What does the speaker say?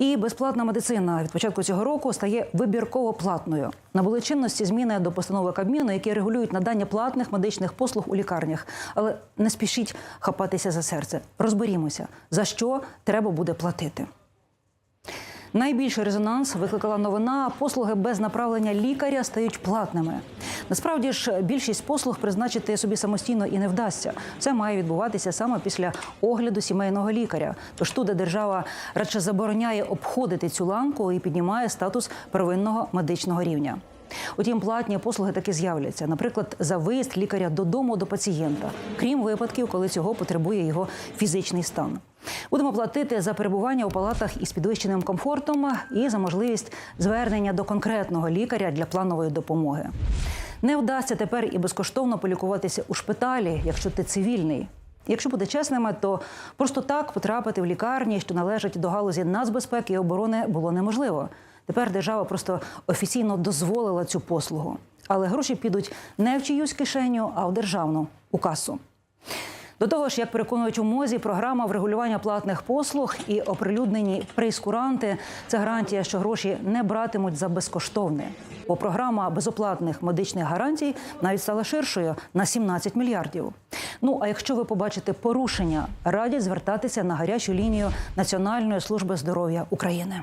І безплатна медицина від початку цього року стає вибірково платною. Набули чинності зміни до постанови Кабміну, які регулюють надання платних медичних послуг у лікарнях. Але не спішіть хапатися за серце. Розберімося, за що треба буде платити. Найбільший резонанс викликала новина. Послуги без направлення лікаря стають платними. Насправді ж більшість послуг призначити собі самостійно і не вдасться. Це має відбуватися саме після огляду сімейного лікаря. Тож туди держава радше забороняє обходити цю ланку і піднімає статус первинного медичного рівня. Утім, платні послуги таки з'являться, наприклад, за виїзд лікаря додому до пацієнта, крім випадків, коли цього потребує його фізичний стан. Будемо платити за перебування у палатах із підвищеним комфортом і за можливість звернення до конкретного лікаря для планової допомоги. Не вдасться тепер і безкоштовно полікуватися у шпиталі, якщо ти цивільний. Якщо бути чесними, то просто так потрапити в лікарні, що належать до галузі нацбезпеки і оборони, було неможливо. Тепер держава просто офіційно дозволила цю послугу. Але гроші підуть не в чиюсь кишеню, а в державну у касу. До того ж, як переконують у мозі, програма врегулювання платних послуг і оприлюднені прейскуранти це гарантія, що гроші не братимуть за безкоштовне. Бо програма безоплатних медичних гарантій навіть стала ширшою на 17 мільярдів. Ну а якщо ви побачите порушення, радять звертатися на гарячу лінію Національної служби здоров'я України.